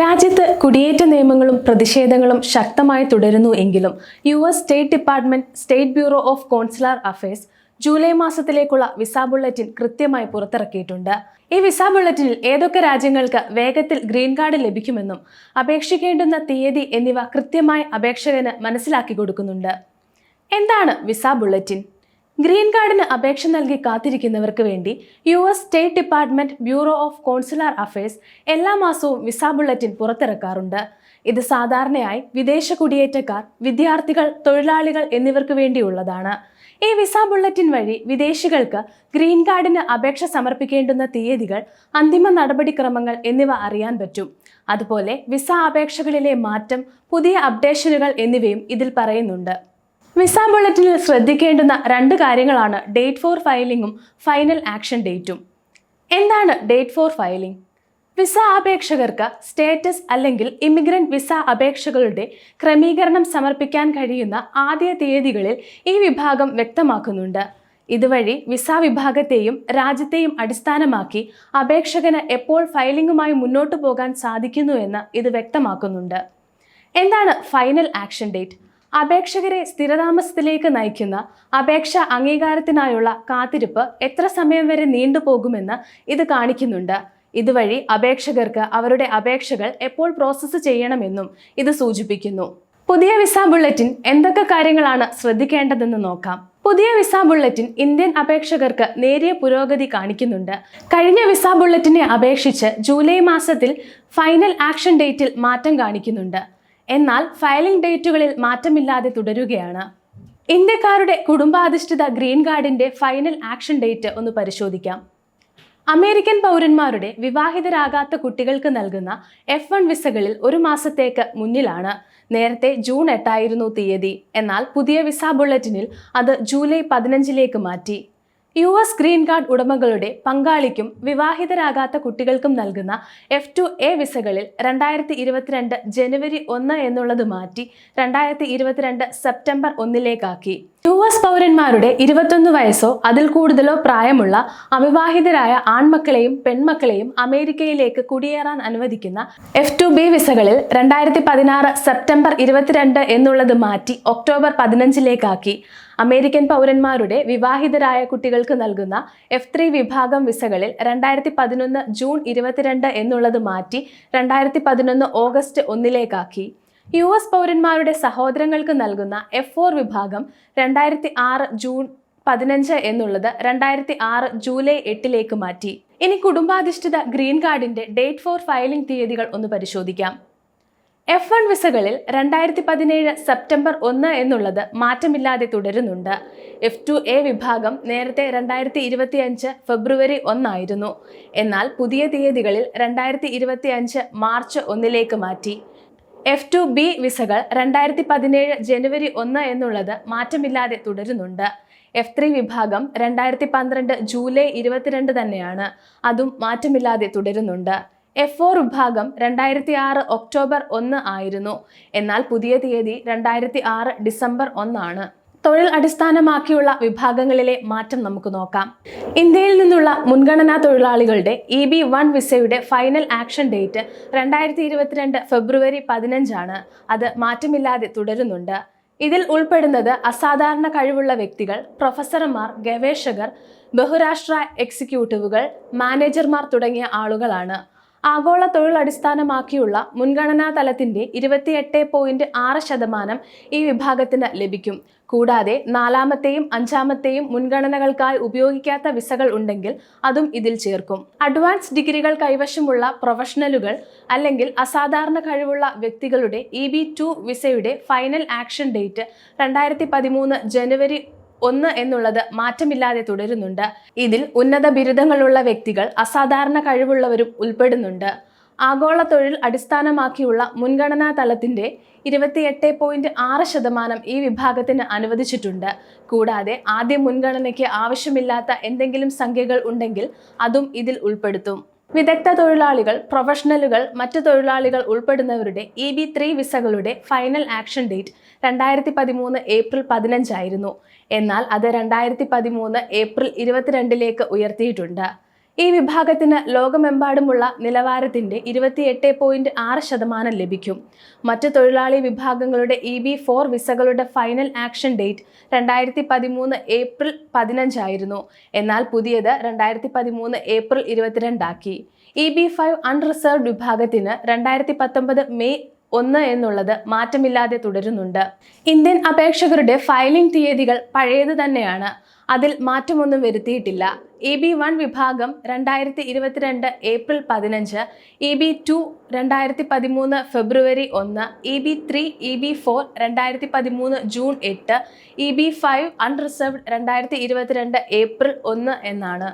രാജ്യത്ത് കുടിയേറ്റ നിയമങ്ങളും പ്രതിഷേധങ്ങളും ശക്തമായി തുടരുന്നു എങ്കിലും U S state department state bureau of consular affairs July മാസത്തിലേക്കുള്ള visa bulletin കൃത്യമായി പുറത്തിറക്കിയിട്ടുണ്ട്. ഈ വിസ ബുള്ളറ്റിനിൽ ഏതൊക്കെ രാജ്യങ്ങൾക്ക് വേഗത്തിൽ ഗ്രീൻ കാർഡ് ലഭിക്കുമെന്നും അപേക്ഷിക്കേണ്ടുന്ന തീയതി എന്നിവ കൃത്യമായി അപേക്ഷകന് മനസ്സിലാക്കി കൊടുക്കുന്നുണ്ട്. എന്താണ് വിസ ബുള്ളറ്റിൻ? ഗ്രീൻ കാർഡിന് അപേക്ഷ നൽകി കാത്തിരിക്കുന്നവർക്ക് വേണ്ടി U S state department bureau of consular affairs എല്ലാ മാസവും വിസ ബുള്ളറ്റിൻ പുറത്തിറക്കാറുണ്ട്. ഇത് സാധാരണയായി വിദേശ കുടിയേറ്റക്കാർ വിദ്യാർത്ഥികൾ തൊഴിലാളികൾ എന്നിവർക്ക് വേണ്ടിയുള്ളതാണ്. ഈ വിസ ബുള്ളറ്റിൻ വഴി വിദേശികൾക്ക് ഗ്രീൻ കാർഡിന് അപേക്ഷ സമർപ്പിക്കേണ്ടുന്ന തീയതികൾ അന്തിമ നടപടിക്രമങ്ങൾ എന്നിവ അറിയാൻ പറ്റും. അതുപോലെ വിസ അപേക്ഷകളിലെ മാറ്റം പുതിയ അപ്ഡേഷനുകൾ എന്നിവയും ഇതിൽ പറയുന്നുണ്ട്. വിസ ബുള്ളറ്റിനിൽ ശ്രദ്ധിക്കേണ്ടുന്ന രണ്ട് കാര്യങ്ങളാണ് ഡേറ്റ് ഫോർ ഫയലിംഗും ഫൈനൽ ആക്ഷൻ ഡേറ്റും. എന്താണ് ഡേറ്റ് ഫോർ ഫയലിംഗ്? വിസ അപേക്ഷകർക്ക് സ്റ്റേറ്റസ് അല്ലെങ്കിൽ ഇമിഗ്രന്റ് വിസ അപേക്ഷകളുടെ ക്രമീകരണം സമർപ്പിക്കാൻ കഴിയുന്ന ആദ്യ തീയതികളിൽ ഈ വിഭാഗം വ്യക്തമാക്കുന്നുണ്ട്. ഇതുവഴി വിസ വിഭാഗത്തെയും രാജ്യത്തെയും അടിസ്ഥാനമാക്കി അപേക്ഷകന് എപ്പോൾ ഫയലിംഗുമായി മുന്നോട്ടു പോകാൻ സാധിക്കുന്നുവെന്ന് ഇത് വ്യക്തമാക്കുന്നുണ്ട്. എന്താണ് ഫൈനൽ ആക്ഷൻ ഡേറ്റ്? അപേക്ഷകരെ സ്ഥിരതാമസത്തിലേക്ക് നയിക്കുന്ന അപേക്ഷ അംഗീകാരത്തിനായുള്ള കാത്തിരിപ്പ് എത്ര സമയം വരെ നീണ്ടുപോകുമെന്ന് ഇത് കാണിക്കുന്നുണ്ട്. ഇതുവഴി അപേക്ഷകർക്ക് അവരുടെ അപേക്ഷകൾ എപ്പോൾ പ്രോസസ്സ് ചെയ്യണമെന്നും ഇത് സൂചിപ്പിക്കുന്നു. പുതിയ വിസ ബുള്ളറ്റിൻ എന്തൊക്കെ കാര്യങ്ങളാണ് ശ്രദ്ധിക്കേണ്ടതെന്ന് നോക്കാം. പുതിയ വിസ ബുള്ളറ്റിൻ ഇന്ത്യൻ അപേക്ഷകർക്ക് നേരിയ പുരോഗതി കാണിക്കുന്നുണ്ട്. കഴിഞ്ഞ വിസ ബുള്ളറ്റിനെ അപേക്ഷിച്ച് ജൂലൈ മാസത്തിൽ ഫൈനൽ ആക്ഷൻ ഡേറ്റിൽ മാറ്റം കാണിക്കുന്നുണ്ട്. എന്നാൽ ഫയലിംഗ് ഡേറ്റുകളിൽ മാറ്റമില്ലാതെ തുടരുകയാണ്. ഇന്ത്യക്കാരുടെ കുടുംബാധിഷ്ഠിത ഗ്രീൻ കാർഡിന്റെ ഫൈനൽ ആക്ഷൻ ഡേറ്റ് ഒന്ന് പരിശോധിക്കാം. അമേരിക്കൻ പൗരന്മാരുടെ വിവാഹിതരാകാത്ത കുട്ടികൾക്ക് നൽകുന്ന എഫ് വൺ വിസകളിൽ ഒരു മാസത്തേക്ക് മുന്നിലാണ്. നേരത്തെ ജൂൺ എട്ടായിരുന്നു തീയതി. എന്നാൽ പുതിയ വിസ ബുള്ളറ്റിനിൽ അത് ജൂലൈ പതിനഞ്ചിലേക്ക് മാറ്റി. യു എസ് ഗ്രീൻ കാർഡ് ഉടമകളുടെ പങ്കാളിക്കും വിവാഹിതരാകാത്ത കുട്ടികൾക്കും നൽകുന്ന എഫ് ടു എ വിസകളിൽ രണ്ടായിരത്തി ഇരുപത്തിരണ്ട് ജനുവരി ഒന്ന് എന്നുള്ളത് മാറ്റി രണ്ടായിരത്തി ഇരുപത്തിരണ്ട് സെപ്റ്റംബർ ഒന്നിലേക്കാക്കി. യു എസ് പൗരന്മാരുടെ ഇരുപത്തൊന്ന് വയസ്സോ അതിൽ കൂടുതലോ പ്രായമുള്ള അവിവാഹിതരായ ആൺമക്കളെയും പെൺമക്കളെയും അമേരിക്കയിലേക്ക് കുടിയേറാൻ അനുവദിക്കുന്ന എഫ് ടു ബി വിസകളിൽ രണ്ടായിരത്തി പതിനാറ് സെപ്റ്റംബർ ഇരുപത്തിരണ്ട് എന്നുള്ളത് മാറ്റി ഒക്ടോബർ പതിനഞ്ചിലേക്കാക്കി. അമേരിക്കൻ പൗരന്മാരുടെ വിവാഹിതരായ കുട്ടികൾക്ക് നൽകുന്ന എഫ് ത്രീ വിഭാഗം വിസകളിൽ രണ്ടായിരത്തി പതിനൊന്ന് ജൂൺ ഇരുപത്തിരണ്ട് എന്നുള്ളത് മാറ്റി രണ്ടായിരത്തി പതിനൊന്ന് ഓഗസ്റ്റ് ഒന്നിലേക്കാക്കി. യു എസ് പൗരന്മാരുടെ സഹോദരങ്ങൾക്ക് നൽകുന്ന എഫ് ഫോർ വിഭാഗം രണ്ടായിരത്തി ആറ് ജൂൺ പതിനഞ്ച് എന്നുള്ളത് രണ്ടായിരത്തി ആറ് ജൂലൈ എട്ടിലേക്ക് മാറ്റി. ഇനി കുടുംബാധിഷ്ഠിത ഗ്രീൻ കാർഡിന്റെ ഡേറ്റ് ഫോർ ഫയലിംഗ് തീയതികൾ ഒന്ന് പരിശോധിക്കാം. എഫ് വൺ വിസകളിൽ രണ്ടായിരത്തി പതിനേഴ് സെപ്റ്റംബർ ഒന്ന് എന്നുള്ളത് മാറ്റമില്ലാതെ തുടരുന്നുണ്ട്. എഫ് ടു എ വിഭാഗം നേരത്തെ രണ്ടായിരത്തി ഇരുപത്തി അഞ്ച് ഫെബ്രുവരി ഒന്നായിരുന്നു. എന്നാൽ പുതിയ തീയതികളിൽ രണ്ടായിരത്തി ഇരുപത്തി അഞ്ച് മാർച്ച് ഒന്നിലേക്ക് മാറ്റി. എഫ് ടു ബി വിസകൾ രണ്ടായിരത്തി പതിനേഴ് ജനുവരി ഒന്ന് എന്നുള്ളത് മാറ്റമില്ലാതെ തുടരുന്നുണ്ട്. എഫ് ത്രീ വിഭാഗം രണ്ടായിരത്തി പന്ത്രണ്ട് ജൂലൈ ഇരുപത്തിരണ്ട് തന്നെയാണ്. അതും മാറ്റമില്ലാതെ തുടരുന്നുണ്ട്. എഫ് ഫോർ വിഭാഗം രണ്ടായിരത്തി ആറ് ഒക്ടോബർ ഒന്ന് ആയിരുന്നു. എന്നാൽ പുതിയ തീയതി രണ്ടായിരത്തി ആറ് ഡിസംബർ ഒന്നാണ്. തൊഴിൽ അടിസ്ഥാനമാക്കിയുള്ള വിഭാഗങ്ങളിലെ മാറ്റം നമുക്ക് നോക്കാം. ഇന്ത്യയിൽ നിന്നുള്ള മുൻഗണനാ തൊഴിലാളികളുടെ ഇ ബി വൺ വിസയുടെ ഫൈനൽ ആക്ഷൻ ഡേറ്റ് രണ്ടായിരത്തി ഇരുപത്തിരണ്ട് ഫെബ്രുവരി പതിനഞ്ചാണ്. അത് മാറ്റമില്ലാതെ തുടരുന്നുണ്ട്. ഇതിൽ ഉൾപ്പെടുന്നത് അസാധാരണ കഴിവുള്ള വ്യക്തികൾ പ്രൊഫസർമാർ ഗവേഷകർ ബഹുരാഷ്ട്ര എക്സിക്യൂട്ടീവുകൾ മാനേജർമാർ തുടങ്ങിയ ആളുകളാണ്. ആഗോള തൊഴിൽ അടിസ്ഥാനമാക്കിയുള്ള മുൻഗണനാ തലത്തിന്റെ ഇരുപത്തിയെട്ട് പോയിന്റ് ആറ് ശതമാനം ഈ വിഭാഗത്തിന് ലഭിക്കും. കൂടാതെ നാലാമത്തെയും അഞ്ചാമത്തെയും മുൻഗണനകൾക്കായി ഉപയോഗിക്കാത്ത വിസകൾ ഉണ്ടെങ്കിൽ അതും ഇതിൽ ചേർക്കും. അഡ്വാൻസ് ഡിഗ്രികൾ കൈവശമുള്ള പ്രൊഫഷണലുകൾ അല്ലെങ്കിൽ അസാധാരണ കഴിവുള്ള വ്യക്തികളുടെ ഇ ബി ടു വിസയുടെ ഫൈനൽ ആക്ഷൻ ഡേറ്റ് രണ്ടായിരത്തി പതിമൂന്ന് ജനുവരി ഒന്ന് എന്നുള്ളത് മാറ്റമില്ലാതെ തുടരുന്നുണ്ട്. ഇതിൽ ഉന്നത ബിരുദങ്ങളുള്ള വ്യക്തികൾ അസാധാരണ കഴിവുള്ളവരും ഉൾപ്പെടുന്നുണ്ട്. ആഗോള തൊഴിൽ അടിസ്ഥാനമാക്കിയുള്ള മുൻഗണനാ തലത്തിന്റെ ഇരുപത്തിയെട്ട് പോയിന്റ് ആറ് ശതമാനം ഈ വിഭാഗത്തിന് അനുവദിച്ചിട്ടുണ്ട്. കൂടാതെ ആദ്യ മുൻഗണനയ്ക്ക് ആവശ്യമില്ലാത്ത എന്തെങ്കിലും സംഖ്യകൾ ഉണ്ടെങ്കിൽ അതും ഇതിൽ ഉൾപ്പെടുത്തും. വിദഗ്ധ തൊഴിലാളികൾ പ്രൊഫഷണലുകൾ മറ്റ് തൊഴിലാളികൾ ഉൾപ്പെടുന്നവരുടെ ഇ ബി ത്രീ വിസകളുടെ ഫൈനൽ ആക്ഷൻ ഡേറ്റ് രണ്ടായിരത്തി പതിമൂന്ന് ഏപ്രിൽ പതിനഞ്ചായിരുന്നു. എന്നാൽ അത് രണ്ടായിരത്തി പതിമൂന്ന് ഏപ്രിൽ ഇരുപത്തിരണ്ടിലേക്ക് ഉയർത്തിയിട്ടുണ്ട്. ഈ വിഭാഗത്തിന് ലോകമെമ്പാടുമുള്ള നിലവാരത്തിന്റെ ഇരുപത്തിയെട്ട് പോയിന്റ് ആറ് ശതമാനം ലഭിക്കും. മറ്റ് തൊഴിലാളി വിഭാഗങ്ങളുടെ ഇ ബി ഫോർ വിസകളുടെ ഫൈനൽ ആക്ഷൻ ഡേറ്റ് രണ്ടായിരത്തി പതിമൂന്ന് ഏപ്രിൽ പതിനഞ്ചായിരുന്നു എന്നാൽ പുതിയത് രണ്ടായിരത്തി പതിമൂന്ന് ഏപ്രിൽ ഇരുപത്തിരണ്ടാക്കി ഇ ബി ഫൈവ് അൺറിസർവ്ഡ് വിഭാഗത്തിന് രണ്ടായിരത്തി പത്തൊമ്പത് മെയ് ഒന്ന് എന്നുള്ളത് മാറ്റമില്ലാതെ തുടരുന്നുണ്ട്. ഇന്ത്യൻ അപേക്ഷകരുടെ ഫയലിംഗ് തീയതികൾ പഴയത് തന്നെയാണ്. അതിൽ മാറ്റമൊന്നും വരുത്തിയിട്ടില്ല. ഇ ബി വൺ വിഭാഗം രണ്ടായിരത്തി ഇരുപത്തിരണ്ട് ഏപ്രിൽ പതിനഞ്ച് ഇ ബി ടു രണ്ടായിരത്തി പതിമൂന്ന് ഫെബ്രുവരി ഒന്ന് E B three E B four രണ്ടായിരത്തി പതിമൂന്ന് ജൂൺ എട്ട് ഇ ബി ഫൈവ് അൺറിസർവ്ഡ് രണ്ടായിരത്തി ഇരുപത്തിരണ്ട് ഏപ്രിൽ ഒന്ന് എന്നാണ്.